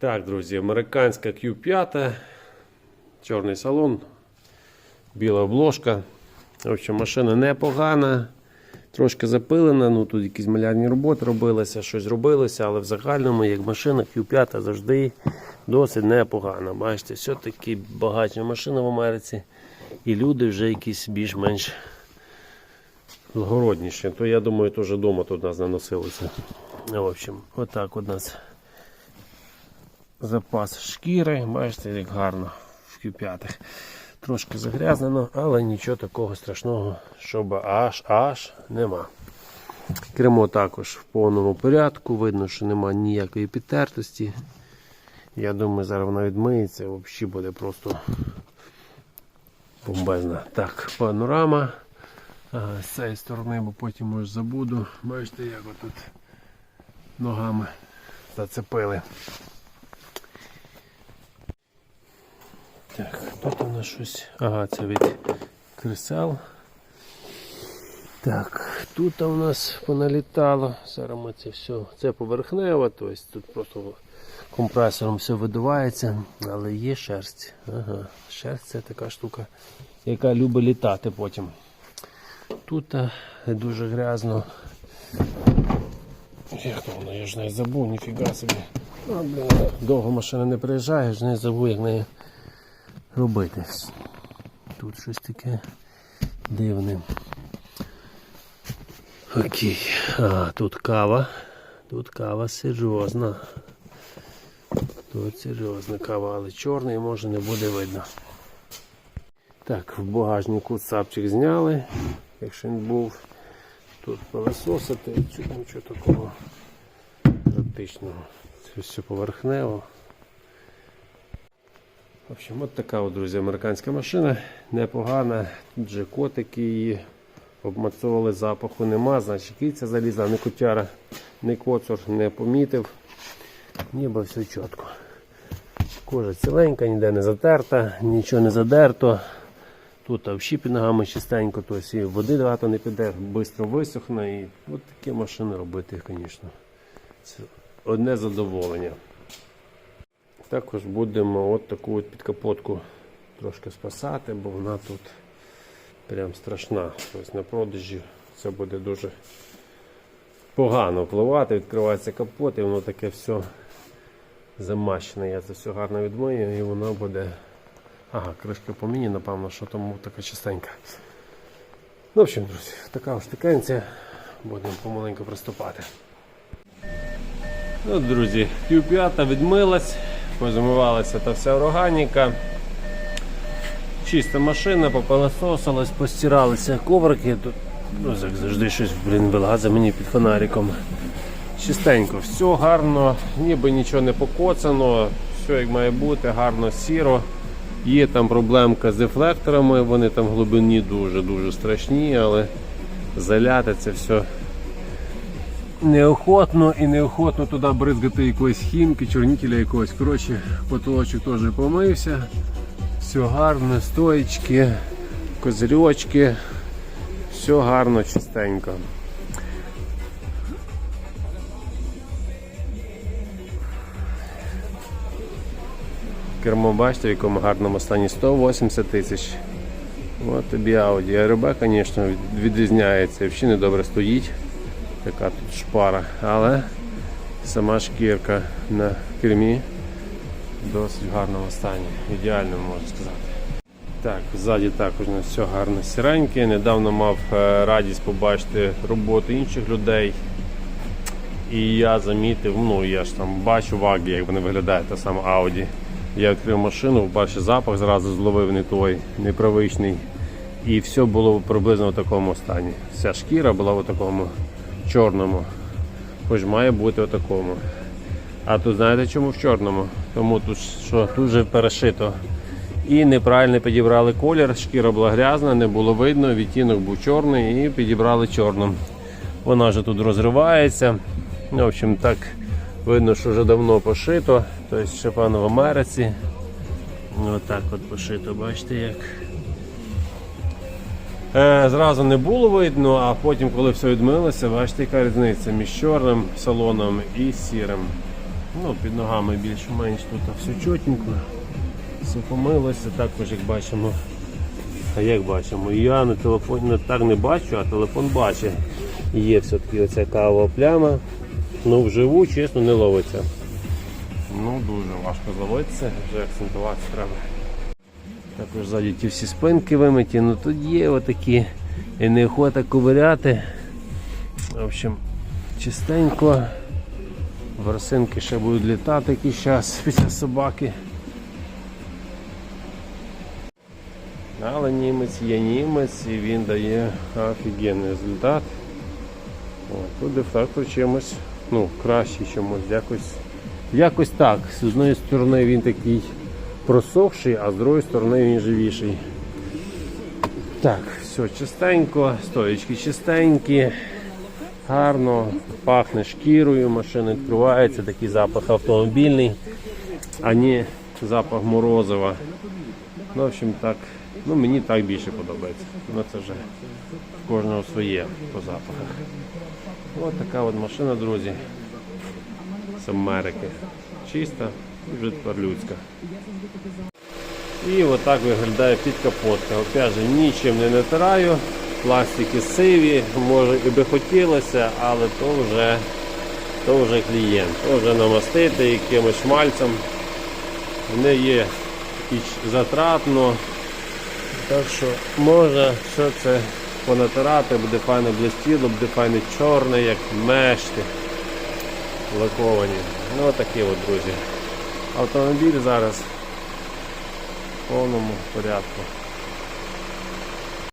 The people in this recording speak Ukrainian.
Так, друзі, американська Q5, чорний салон, біла обложка. В общем, машина непогана, трошки запилена, ну тут якісь малярні роботи робилися, щось робилося, але в загальному, як машина Q5 завжди досить непогана. Бачите, все-таки багатша машина в Америці. І люди вже якісь більш-менш благородніші. То я думаю, теж вдома тут нас наносилися. В общем, отак у нас запас шкіри. Бачите, як гарно в Q5. Трошки загрязнено, але нічого такого страшного, щоб аж аж нема. Кермо також в повному порядку, видно, що нема ніякої підтертості. Я думаю, зараз вона відмиється, взагалі буде просто бомбезна. Так, панорама. З цієї сторони, бо потім може забуду. Бачите, як отут ногами зацепили. Так, тут у нас щось. Ага, це від кресел. Так, тут у нас поналітало. Зараз ми це все. Це поверхнево, тобто тут просто компресором все видувається, але є шерсть. Ага, шерсть це така штука, яка любить літати потім. Тут дуже грязно. Як то воно, я ж не забув, ніфіга собі. Довго машина не приїжджає, ж не забув, як неї робити. Тут щось таке дивне. Окей. А, тут кава. Тут кава серйозна. Тут серйозна кава, але чорний може не буде видно. Так, в багажнику цапчик зняли, якщо він був. Тут пилососити, чого нічого такого практичного. Це все поверхнево. В общем, от така, друзі, американська машина. Непогана. Тут же котики її обмацовували, запаху нема, значить киця залізла, не котяра, не коцур не помітив. Ніби все чітко. Кожа ціленька, ніде не затерта, нічого не задерто. Тут взагалі під ногами чистенько, тобто і води багато не піде, швидко висохне. І от такі машини робити, звісно. Це одне задоволення. Також будемо от таку от підкапотку трошки спасати, бо вона тут прям страшна. Ось на продажі це буде дуже погано впливати, відкривається капот і воно таке все замащене. Я це все гарно відмию і воно буде. Ага, кришка по мені, напевно, що тому така чистенька. Ну, в общем, друзі, така ось штукенція. Будемо помаленьку приступати. Ну, друзі, Q5 відмилась, позамивалася та вся органіка. Чиста машина, попилососилась, постиралися коврики. Тут, ну, як завжди щось блін, вилазить мені під фонариком. Чистенько, все гарно, ніби нічого не покоцано, все як має бути, гарно сіро. Є там проблемка з дефлекторами, вони там в глибині дуже-дуже страшні, але заляти це все неохотно і неохотно туди бризгати якоїсь хімки, чорнітеля якогось. Коротше, потолочок теж помився. Все гарно, стоїчки, козирьочки, все гарно, чистенько. Кермо бачите, в якому гарному стані 180 тисяч. От тобі Audi. РБ, звісно, від- відрізняється, взагалі недобре стоїть. Така тут шпара. Але сама шкірка на кермі в досить гарному стані. Ідеально можна сказати. Так, ззаді також у нас все гарно сіреньке. Недавно мав е, радість побачити роботу інших людей. І я замітив, ну я ж там бачу ваги, як вони виглядають, та сама Audi. Я відкрив машину, бачив запах, зразу зловив не той, непривичний. І все було приблизно в такому стані. Вся шкіра була в такому чорному. Хоч має бути в такому. А тут знаєте чому в чорному? Тому тут що тут вже перешито. І неправильно підібрали колір, шкіра була грязна, не було видно, відтінок був чорний і підібрали чорним. Вона вже тут розривається. В общем, так видно, що вже давно пошито. Тобто певно в Америці. Отак от пошито, бачите як. Е, зразу не було видно, а потім, коли все відмилося, бачите, яка різниця між чорним салоном і сірим. Ну, під ногами більш-менш тут все чотенько. Все помилося, також як бачимо. А як бачимо, я на телефоні так не бачу, а телефон бачить. Є все-таки оця кавова пляма. Ну вживу, чесно, не ловиться. Ну, дуже важко зловитися, вже акцентувати треба. Також ззаді ті всі спинки вимиті, ну тут є отакі і неохота ковиряти. В общем, чистенько. Ворсинки ще будуть літати якийсь час після собаки. Але німець є німець і він дає офігенний результат. О, тут дефектор чимось ну, кращий чомусь, якось, якось так. З одної сторони він такий просохший, а з другої сторони він живіший. Так, все чистенько, стоїчки чистенькі, гарно, пахне шкірою, машина відкривається, такий запах автомобільний, а не запах морозива. Ну, в общем, так, ну мені так більше подобається. Ну це вже в кожного своє по запахах. Ось така от машина, друзі. З Америки. Чиста тепер людська. І отак виглядає підкапотка. Опять же, нічим не натираю. Пластики сиві, може і би хотілося, але то вже, то вже клієнт. То вже намастити якимось шмальцем. Не є і затратно. Так що можна все це понатирати, буде файно блистіло, буде файно чорне, як мешти лаковані. Ну такі от, друзі. Автомобіль зараз в повному порядку.